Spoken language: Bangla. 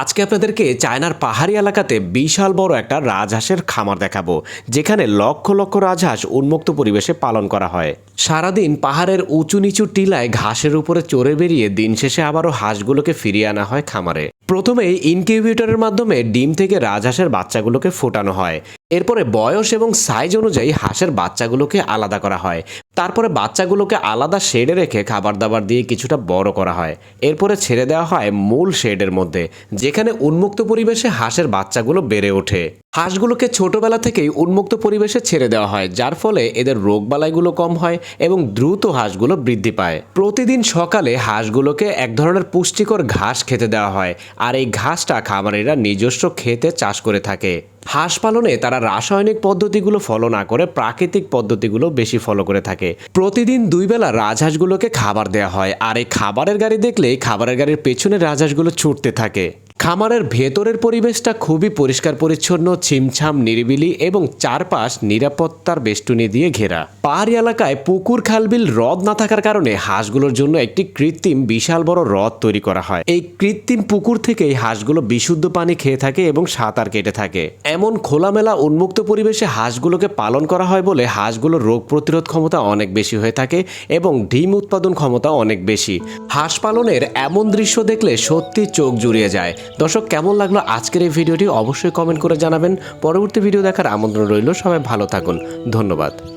আজকে আপনাদেরকে চায়নার পাহাড়ি এলাকাতে বিশাল বড় একটা রাজহাঁসের খামার দেখাবো, যেখানে লক্ষ লক্ষ রাজহাঁস উন্মুক্ত পরিবেশে পালন করা হয়। সারাদিন পাহাড়ের উঁচু নিচু টিলায় ঘাসের উপরে চড়ে বেরিয়ে দিন শেষে আবারও হাঁসগুলোকে ফিরিয়ে আনা হয় খামারে। প্রথমে ইনকিউবেটরের মাধ্যমে ডিম থেকে রাজহাঁসের বাচ্চাগুলোকে ফোটানো হয়। এরপরে বয়স এবং সাইজ অনুযায়ী হাঁসের বাচ্চাগুলোকে আলাদা করা হয়। তারপরে বাচ্চাগুলোকে আলাদা শেডে রেখে খাবার দাবার দিয়ে কিছুটা বড় করা হয়। এরপরে ছেড়ে দেওয়া হয় মূল শেডের মধ্যে, যেখানে উন্মুক্ত পরিবেশে হাঁসের বাচ্চাগুলো বেড়ে ওঠে। হাঁসগুলোকে ছোটবেলা থেকেই উন্মুক্ত পরিবেশে ছেড়ে দেওয়া হয়, যার ফলে এদের রোগবালাইগুলো কম হয় এবং দ্রুত হাঁসগুলো বৃদ্ধি পায়। প্রতিদিন সকালে হাঁসগুলোকে এক ধরনের পুষ্টিকর ঘাস খেতে দেওয়া হয়, আর এই ঘাসটা খামারিরা নিজস্ব খেতে চাষ করে থাকে। হাঁস পালনে তারা রাসায়নিক পদ্ধতিগুলো ফলো না করে প্রাকৃতিক পদ্ধতিগুলো বেশি ফলো করে থাকে। প্রতিদিন দুই বেলা রাজহাঁসগুলোকে খাবার দেওয়া হয়। আর এই খাবারের গাড়ি দেখলেই খাবারের গাড়ির পেছনে রাজহাঁসগুলো ছুটতে থাকে। খামারের ভেতরের পরিবেশটা খুবই পরিষ্কার পরিচ্ছন্ন, ছিমছাম, নিরিবিলি এবং চারপাশ নিরাপত্তার বেষ্টনী দিয়ে ঘেরা। পাহাড়ি এলাকায় পুকুর, খালবিল হ্রদ না থাকার কারণে হাঁসগুলোর জন্য একটি কৃত্রিম, বিশাল বড় হ্রদ তৈরি করা হয়। এই কৃত্রিম পুকুর থেকেই হাঁসগুলো বিশুদ্ধ পানি খেয়ে থাকে এবং সাঁতার কেটে থাকে। এমন খোলামেলা, উন্মুক্ত পরিবেশে হাঁসগুলোকে পালন করা হয় বলে হাঁসগুলোর রোগ প্রতিরোধ ক্ষমতা অনেক বেশি হয়ে থাকে এবং ডিম উৎপাদন ক্ষমতা অনেক বেশি। হাঁস পালনের এমন দৃশ্য দেখলে সত্যি চোখ জুড়িয়ে যায়। দর্শক, কেমন লাগল আজকের এই ভিডিওটি অবশ্যই কমেন্ট করে জানাবেন। পরবর্তী ভিডিও দেখার আমন্ত্রণ রইল। সবাই ভালো থাকুন। ধন্যবাদ।